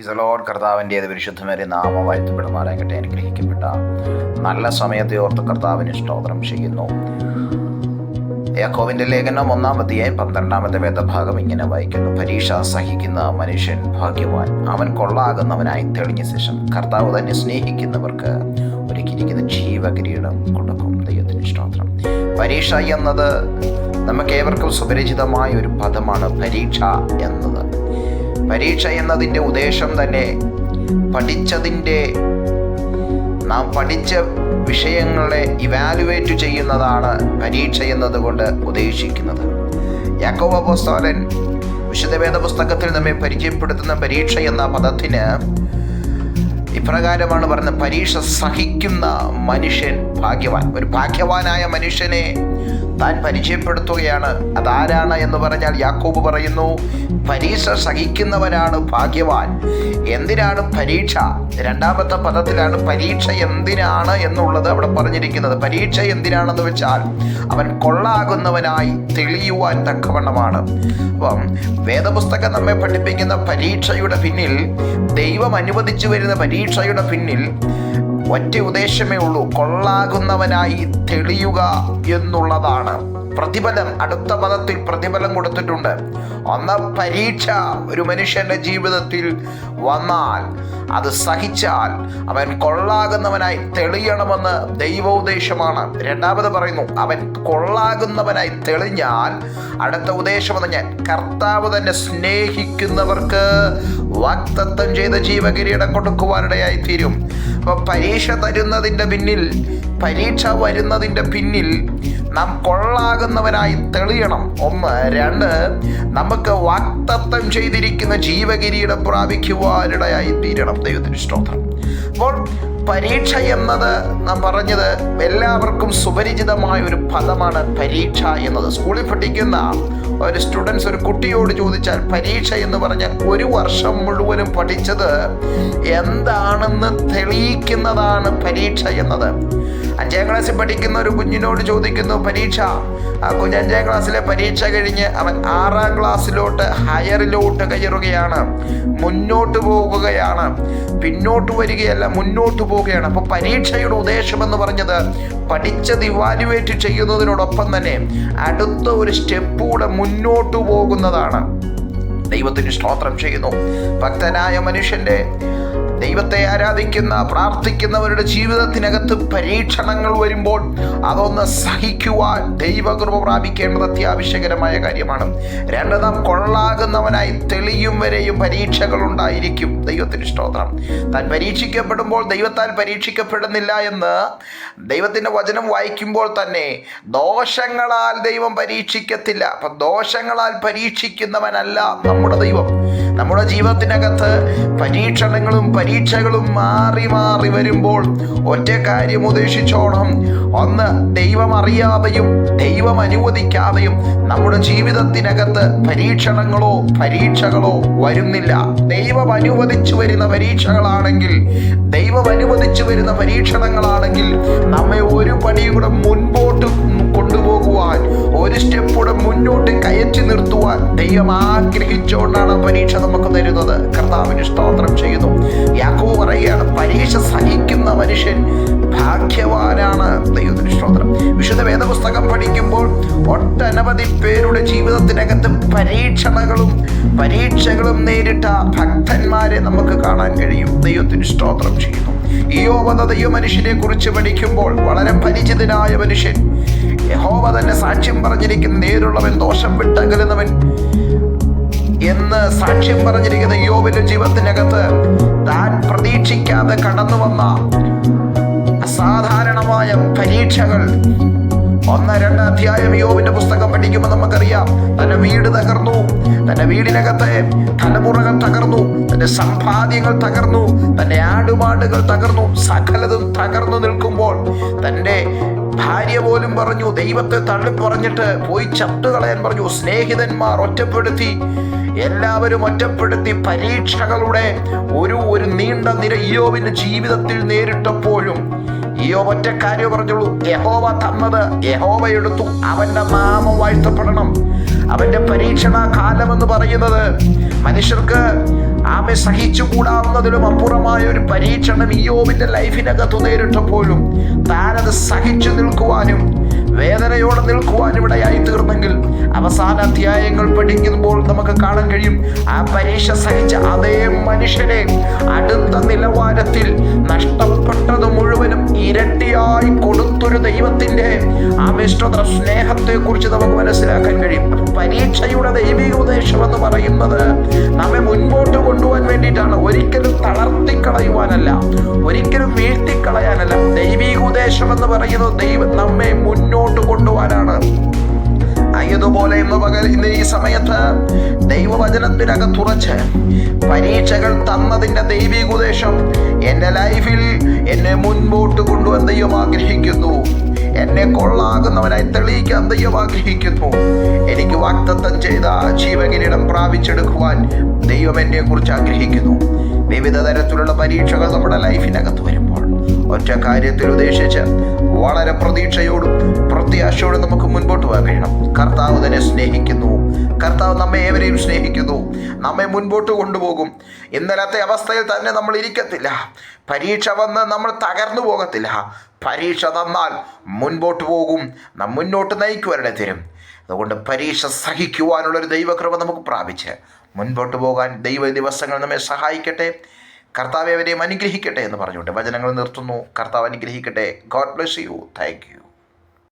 ഇസലോഡ് കർത്താവിന്റെ ഏത് വിശുദ്ധമേറിയ നാമം വാഴ്ത്തപ്പെടുമാറാകട്ടെ. അനുഗ്രഹിക്കപ്പെട്ട നല്ല സമയത്തെ ഓർത്ത് കർത്താവിന് സ്തോത്രം ചെയ്യുന്നു. യാക്കോവിന്റെ ലേഖനം ഒന്നാമത്തെയായി പന്ത്രണ്ടാമത്തെ വേദഭാഗം ഇങ്ങനെ വായിക്കുന്നു. പരീക്ഷ സഹിക്കുന്ന മനുഷ്യൻ ഭാഗ്യവാൻ. അവൻ കൊള്ളാകുന്നവനായി തെളിഞ്ഞ ശേഷം കർത്താവ് തന്നെ സ്നേഹിക്കുന്നവർക്ക് ഒരുക്കിയിരിക്കുന്ന ജീവകിരീടം കൊടുക്കും. ദൈവത്തിന് സ്തോത്രം. പരീക്ഷ എന്നത് നമുക്ക് ഏവർക്കും സുപരിചിതമായ ഒരു പദമാണ് പരീക്ഷ എന്നത്. പരീക്ഷ എന്നതിന്റെ ഉദ്ദേശം തന്നെ പഠിച്ചതിന്റെ നാം പഠിച്ച വിഷയങ്ങളെ ഇവാലുവേറ്റ് ചെയ്യുന്നതാണ് പരീക്ഷ എന്നതുകൊണ്ട് ഉദ്ദേശിക്കുന്നത്. യാക്കോബ പോസ്തോലൻ വിശുദ്ധവേദ പുസ്തകത്തിൽ നമ്മെ പരിചയപ്പെടുത്തുന്ന പരീക്ഷ എന്ന പദത്തിന് ഇപ്രകാരമാണ് പറയുന്നത് പരീക്ഷ സഹിക്കുന്ന മനുഷ്യൻ ഭാഗ്യവാൻ. ഒരു ഭാഗ്യവാനായ മനുഷ്യനെ താൻ പരിചയപ്പെടുത്തുകയാണ്. അതാരാണ് എന്ന് പറഞ്ഞാൽ യാക്കോബ് പറയുന്നു പരീക്ഷ സഹിക്കുന്നവനാണ് ഭാഗ്യവാൻ. എന്തിനാണ് പരീക്ഷ? രണ്ടാമത്തെ പദത്തിലാണ് പരീക്ഷ എന്തിനാണ് എന്നുള്ളത് അവിടെ പറഞ്ഞിരിക്കുന്നത്. പരീക്ഷ എന്തിനാണെന്ന് വെച്ചാൽ അവൻ കൊള്ളാകുന്നവനായി തെളിയുവാൻ തക്കവണ്ണമാണ്. അപ്പം വേദപുസ്തകം നമ്മെ പഠിപ്പിക്കുന്ന പരീക്ഷയുടെ പിന്നിൽ ദൈവം അനുവദിച്ചു വരുന്ന പരീക്ഷയുടെ പിന്നിൽ ഒറ്റ ഉദ്ദേശമേ ഉള്ളൂ. കൊള്ളാകുന്നവനായി തെളിയുക എന്നുള്ളതാണ്. പ്രതിഫലം അടുത്ത പദത്തിൽ പ്രതിഫലം കൊടുത്തിട്ടുണ്ട്. ഒന്ന് പരീക്ഷ ഒരു മനുഷ്യന്റെ ജീവിതത്തിൽ വന്നാൽ അത് സഹിച്ചാൽ അവൻ കൊള്ളാകുന്നവനായി തെളിയണമെന്ന് ദൈവോദ്ദേശമാണ്. രണ്ടാമത് പറയുന്നു അവൻ കൊള്ളാകുന്നവനായി തെളിഞ്ഞാൽ അടുത്ത ഉദ്ദേശം എന്ന് ഞാൻ കർത്താവ് തന്നെ സ്നേഹിക്കുന്നവർക്ക് വാക്തത്വം ചെയ്ത ജീവകിരീടം കൊടുക്കുവാനിടയായി തീരും അപ്പോൾ പരീക്ഷ തരുന്നതിന്റെ പിന്നിൽ പരീക്ഷ വരുന്നതിന്റെ പിന്നിൽ നാം കൊള്ളാകുന്നവനായി തെളിയണം. ഒന്ന്. രണ്ട്. നമുക്ക് വാക്തത്വം ചെയ്തിരിക്കുന്ന ജീവകിരീടം പ്രാപിക്കുവാനിടയായി തീരണം ദൈവത്തിന് സ്തോത്രം. അപ്പോൾ പരീക്ഷ എന്നത് നാം പറഞ്ഞത് എല്ലാവർക്കും സുപരിചിതമായ ഒരു പദമാണ് പരീക്ഷ എന്നത്. സ്കൂളിൽ പഠിക്കുന്ന ഒരു സ്റ്റുഡൻസ് ഒരു കുട്ടിയോട് ചോദിച്ചാൽ പരീക്ഷ എന്ന് പറഞ്ഞാൽ ഒരു വർഷം മുഴുവനും പഠിച്ചത് എന്താണെന്ന് തെളിയിക്കുന്നതാണ് പരീക്ഷ എന്നത്. അഞ്ചാം ക്ലാസ്സിൽ പഠിക്കുന്ന ഒരു കുഞ്ഞിനോട് ചോദിക്കുന്നു പരീക്ഷ ആ കുഞ്ഞ് അഞ്ചാം ക്ലാസ്സിലെ പരീക്ഷ കഴിഞ്ഞ് അവൻ ആറാം ക്ലാസ്സിലോട്ട് ഹയറിലോട്ട് കയറുകയാണ്. മുന്നോട്ട് പോകുകയാണ് പിന്നോട്ട് വരികയല്ല മുന്നോട്ട് പോവുകയാണ്. അപ്പോൾ പരീക്ഷയുടെ ഉദ്ദേശം എന്ന് പറഞ്ഞത് പഠിച്ചത് ഇവാലുവേറ്റ് ചെയ്യുന്നതിനോടൊപ്പം തന്നെ അടുത്ത ഒരു സ്റ്റെപ്പ് കൂടെ മുന്നോട്ട് പോകുന്നതാണ്. ദൈവത്തിന് സ്തോത്രം ചെയ്യുന്നു. ഭക്തനായ മനുഷ്യന്റെ ദൈവത്തെ ആരാധിക്കുന്ന പ്രാർത്ഥിക്കുന്നവരുടെ ജീവിതത്തിനകത്ത് പരീക്ഷണങ്ങൾ വരുമ്പോൾ അതൊന്ന് സഹിക്കുവാൻ ദൈവകൃപ പ്രാപിക്കേണ്ടത് അത്യാവശ്യകരമായ കാര്യമാണ്. രണ്ട് നാം കൊള്ളാകുന്നവനായി തെളിയും വരെയും പരീക്ഷകൾ ഉണ്ടായിരിക്കും. ദൈവത്തിന് സ്തോത്രം. താൻ പരീക്ഷിക്കപ്പെടുമ്പോൾ ദൈവത്താൽ പരീക്ഷിക്കപ്പെടുന്നില്ല എന്ന് ദൈവത്തിന്റെ വചനം വായിക്കുമ്പോൾ തന്നെ ദോഷങ്ങളാൽ ദൈവം പരീക്ഷിക്കത്തില്ല. അപ്പം ദോഷങ്ങളാൽ പരീക്ഷിക്കുന്നവനല്ല നമ്മുടെ ദൈവം. നമ്മുടെ ജീവിതത്തിനകത്ത് പരീക്ഷണങ്ങളും പരീക്ഷകളും മാറി മാറി വരുമ്പോൾ ഒറ്റ കാര്യം ഉദ്ദേശിച്ചോണം. ഒന്ന് ദൈവം അറിയാതെയും ദൈവം അനുവദിക്കാതെയും നമ്മുടെ ജീവിതത്തിനകത്ത് പരീക്ഷണങ്ങളോ പരീക്ഷകളോ വരുന്നില്ല. ദൈവം അനുവദിച്ചു വരുന്ന പരീക്ഷകളാണെങ്കിൽ ദൈവം അനുവദിച്ചു വരുന്ന പരീക്ഷണങ്ങളാണെങ്കിൽ നമ്മെ ഒരു പടിയും കൂടെ മുൻപോട്ട് കൊണ്ടുപോകുവാൻ ഒരു സ്റ്റെപ്പൂടെ മുന്നോട്ട് കയറ്റി നിർത്തുവാൻ ദൈവം ആഗ്രഹിച്ചുകൊണ്ടാണ് പരീക്ഷ നമുക്ക് തരുന്നത്. കർത്താവിന് സ്തോത്രം ചെയ്യുന്നു. യാക്കോ പറയുകയാണ് പരീക്ഷ സഹിക്കുന്ന മനുഷ്യൻ ഭാഗ്യവാനാണ് ദൈവത്തിന് സ്തോത്രം. വിശുദ്ധ വേദപുസ്തകം പഠിക്കുമ്പോൾ ഒട്ടനവധി പേരുടെ ജീവിതത്തിനകത്ത് പരീക്ഷണങ്ങളും പരീക്ഷകളും നേരിട്ട ഭക്തന്മാരെ നമുക്ക് കാണാൻ കഴിയും. ദൈവത്തിന് സ്തോത്രം ചെയ്യുന്നു. ഈ ഓവന്ന ദൈവ മനുഷ്യനെ കുറിച്ച് പഠിക്കുമ്പോൾ വളരെ പരിചിതനായ മനുഷ്യൻ യഹോവ തന്നെ സാക്ഷ്യം പറഞ്ഞിരിക്കുന്ന നേരുള്ളവൻ ദോഷം വിട്ടകലുന്നവൻ എന്ന് സാക്ഷ്യം പറഞ്ഞിരിക്കുന്ന യോബിന്റെ ജീവിതത്തിനകത്ത് താൻ പ്രതീക്ഷിക്കാതെ കടന്നു വന്ന അസാധാരണമായ പരീക്ഷകൾ ഒന്ന് രണ്ട് അധ്യായം യോവിന്റെ പുസ്തകം പഠിക്കുമ്പോൾ നമുക്കറിയാം തന്റെ വീട് തകർന്നു തന്റെ വീടിനകത്തെ തലമുറകൾ തകർന്നു തന്റെ സമ്പാദ്യങ്ങൾ തകർന്നു തന്റെ ആടുപാടുകൾ തകർന്നു സകലതും തകർന്നു നിൽക്കുമ്പോൾ തന്റെ ഭാര്യ പോലും പറഞ്ഞു ദൈവത്തെ തള്ളി പറഞ്ഞിട്ട് പോയി ചത്തുകളയാൻ പറഞ്ഞു സ്നേഹിതന്മാർ ഒറ്റപ്പെടുത്തി എല്ലാവരും ഒറ്റപ്പെടുത്തി പരീക്ഷകളുടെ ഒരു ഒരു നീണ്ട നിര ഇയോവിന്റെ ജീവിതത്തിൽ നേരിട്ടപ്പോഴും ഈയോ ഒറ്റ കാര്യം പറഞ്ഞുള്ളൂ യഹോവ തന്നത് യഹോവ എടുത്തു. അവന്റെ നാമം വാഴ്ത്തപ്പെടണം. അവന്റെ പരീക്ഷണ കാലം എന്ന് പറയുന്നത് മനുഷ്യർക്ക് ആമെ സഹിച്ചുകൂടാവുന്നതിലും അപ്പുറമായ ഒരു പരീക്ഷണം ഇയോബിന്റെ ലൈഫിനകത്ത് നേരിട്ടപ്പോഴും താനത് സഹിച്ചു നിൽക്കുവാനും വേദനയോടെ നിൽക്കുവാൻ ഇവിടെയായി തീർന്നെങ്കിൽ അവസാന അധ്യായങ്ങൾ പഠിക്കുമ്പോൾ നമുക്ക് കാണാൻ കഴിയും ആ പരീക്ഷ സഹിച്ച അതേ മനുഷ്യനെ അടുത്ത നിലവാരത്തിൽ നഷ്ടപ്പെട്ടത് മുഴുവനും ഇരട്ടിയായി കൊടുത്തൊരു ദൈവത്തിന്റെ ആമിഷ്ടത സ്നേഹത്തെ കുറിച്ച് നമുക്ക് മനസ്സിലാക്കാൻ കഴിയും. പരീക്ഷയുടെ ദൈവിക ഉപദേശം എന്ന് പറയുന്നത് നമ്മെ മുൻപോട്ട് കൊണ്ടുപോകാൻ വേണ്ടിയിട്ടാണ്. ഒരിക്കലും തളർത്തിക്കളയുവാനല്ല ഒരിക്കലും വീഴ്ത്തിക്കളയാനല്ല. ദൈവിക ഉപദേശം എന്ന് പറയുന്നത് ദൈവം നമ്മെ മുന്നോട്ട് കൊണ്ടുപോകാനാണ് ആയതുപോലെ ഇന്ന് പകൽ ഇന്ന് ഈ സമയത്ത് ദൈവവചനത്തിനകത്തുറച്ച് പരീക്ഷകൾ തന്നതിന്റെ ദൈവിക ഉദ്ദേശം എന്റെ ലൈഫിൽ എന്നെ മുൻപോട്ട് കൊണ്ടുവന്ന് ദൈവം ആഗ്രഹിക്കുന്നു. എന്നെ കൊള്ളാകുന്നവനായി തെളിയിക്കാൻ ദൈവം ആഗ്രഹിക്കുന്നു. എനിക്ക് വാക്തത്വം ചെയ്ത ജീവകിരീടം പ്രാപിച്ചെടുക്കുവാൻ ദൈവം എന്നെ കുറിച്ച് ആഗ്രഹിക്കുന്നു. വിവിധ തരത്തിലുള്ള പരീക്ഷകൾ നമ്മുടെ ലൈഫിനകത്ത് വരുമ്പോൾ ഒറ്റ കാര്യത്തിൽ ഉദ്ദേശിച്ച് വളരെ പ്രതീക്ഷയോടും പ്രത്യാശയോടും നമുക്ക് മുൻപോട്ട് പോകാൻ കഴിയണം. കർത്താവ് തന്നെ സ്നേഹിക്കുന്നു. കർത്താവ് നമ്മെ ഏവരെയും സ്നേഹിക്കുന്നു. നമ്മെ മുൻപോട്ട് കൊണ്ടുപോകും. ഇന്നലത്തെ അവസ്ഥയിൽ തന്നെ നമ്മൾ ഇരിക്കത്തില്ല. പരീക്ഷ വന്ന് നമ്മൾ തകർന്നു പോകത്തില്ല. പരീക്ഷ തന്നാൽ മുൻപോട്ട് പോകും. നാം മുന്നോട്ട് നയിക്കുവാനിടെ തരും. അതുകൊണ്ട് പരീക്ഷ സഹിക്കുവാനുള്ളൊരു ദൈവകൃപ നമുക്ക് പ്രാപിച്ച് മുൻപോട്ട് പോകാൻ ദൈവ ദിവസങ്ങൾ നമ്മെ സഹായിക്കട്ടെ. കർത്താവ് അവരെയും അനുഗ്രഹിക്കട്ടെ എന്ന് പറഞ്ഞുകൊണ്ട് വചനങ്ങൾ നിർത്തുന്നു. കർത്താവ് അനുഗ്രഹിക്കട്ടെ. God bless you thank you